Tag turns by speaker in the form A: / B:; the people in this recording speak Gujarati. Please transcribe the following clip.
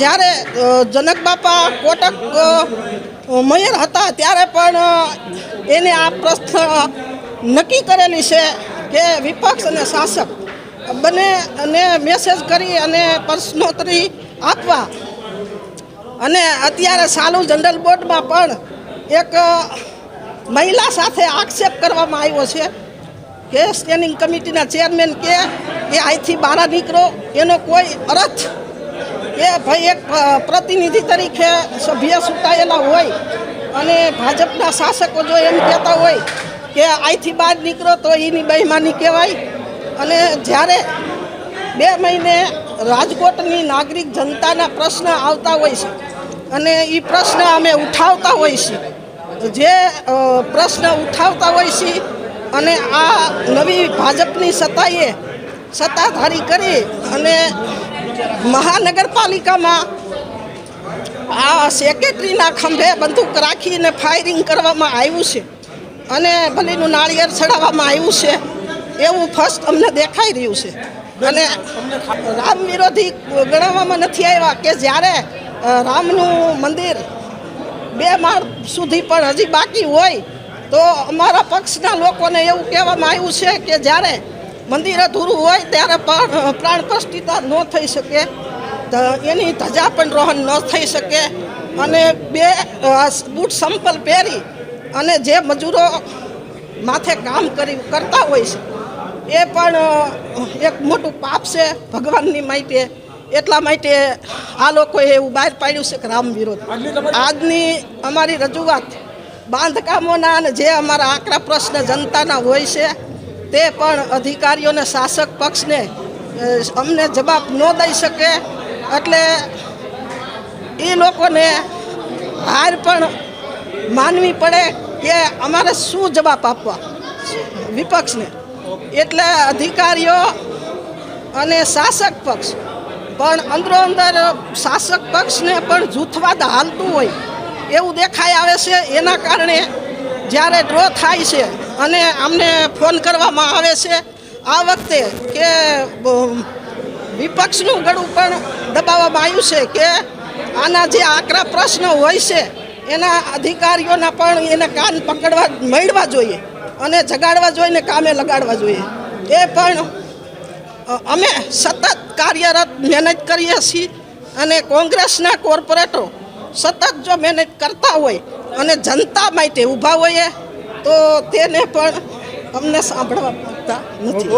A: જ્યારે જનક બાપા કોટક મેયર હતા ત્યારે પણ એને આ પ્રશ્ન નક્કી કરેલી છે કે વિપક્ષ અને શાસક બંને અને મેસેજ કરી અને પ્રશ્નોત્તરી આપવા. અને અત્યારે સાલુ જનરલ બોર્ડમાં પણ એક મહિલા સાથે આક્ષેપ કરવામાં આવ્યો છે કે સ્ટેન્ડિંગ કમિટીના ચેરમેન કે એ અહીંથી બહાર નીકળો, એનો કોઈ અર્થ એ ભાઈ એક પ્રતિનિધિ તરીકે સભ્ય ચૂંટાયેલા હોય અને ભાજપના શાસકો જો એમ કહેતા હોય કે અહીંથી બહાર નીકળો તો એની બહેમાની કહેવાય. અને જ્યારે બે મહિને રાજકોટની નાગરિક જનતાના પ્રશ્ન આવતા હોય છે અને એ પ્રશ્ન અમે ઉઠાવતા હોય છીએ જે પ્રશ્ન ઉઠાવતા હોય છે અને આ નવી ભાજપની સત્તાએ સત્તાધારી કરી અને મહાનગરપાલિકામાં આ સેક્રેટરીના ખંભે બંદૂક રાખીને ફાયરિંગ કરવામાં આવ્યું છે અને ભલીનું નાળિયેર ચડાવવામાં આવ્યું છે. એવું ફર્સ્ટ અમને દેખાઈ રહ્યું છે. અને રામ વિરોધી ગણાવવામાં નથી આવ્યા કે જ્યારે રામનું મંદિર બે માળ સુધી પણ હજી બાકી હોય, તો અમારા પક્ષના લોકોને એવું કહેવામાં આવ્યું છે કે જ્યારે મંદિર અધૂરું હોય ત્યારે પણ પ્રાણ પ્રતિષ્ઠા ન થઈ શકે. એની ધજા પણ રોહન ન થઈ શકે. અને બે બૂટ સંપલ પહેરી અને જે મજૂરો માથે કામ કરી કરતા હોય છે એ પણ એક મોટું પાપ છે ભગવાનની માટે એટલા માટે આ લોકોએ એવું બહાર પાડ્યું છે કે રામ વિરોધ. આજની અમારી રજૂઆત બાંધકામોના અને જે અમારા આકરા પ્રશ્ન જનતાના હોય છે તે પણ અધિકારીઓને શાસક પક્ષને અમને જવાબ ન દઈ શકે. એટલે એ લોકોને હાર પણ માનવી પડે કે અમારે શું જવાબ આપવા વિપક્ષને. એટલે અધિકારીઓ અને શાસક પક્ષ, પણ અંદરો અંદર શાસક પક્ષને પણ જૂથવાદ હાલતું હોય એવું દેખાઈ આવે છે. એના કારણે જ્યારે ડ્રો થાય છે અને અમને ફોન કરવામાં આવે છે, આ વખતે કે વિપક્ષનું ગળું પણ દબાવવામાં આવ્યું છે કે આના જે આકરા પ્રશ્નો હોય છે, એના અધિકારીઓના પણ એને કાન પકડવા મળવા જોઈએ અને જગાડવા જોઈએ ને કામે લગાડવા જોઈએ. એ પણ અમે સતત કાર્યરત મહેનત કરીએ છીએ અને કોંગ્રેસના કોર્પોરેટરો સતત જો મહેનત કરતા હોય અને જનતા માટે ઊભા હોઈએ તો તેને પણ અમને સાંભળવા માંગતા નથી.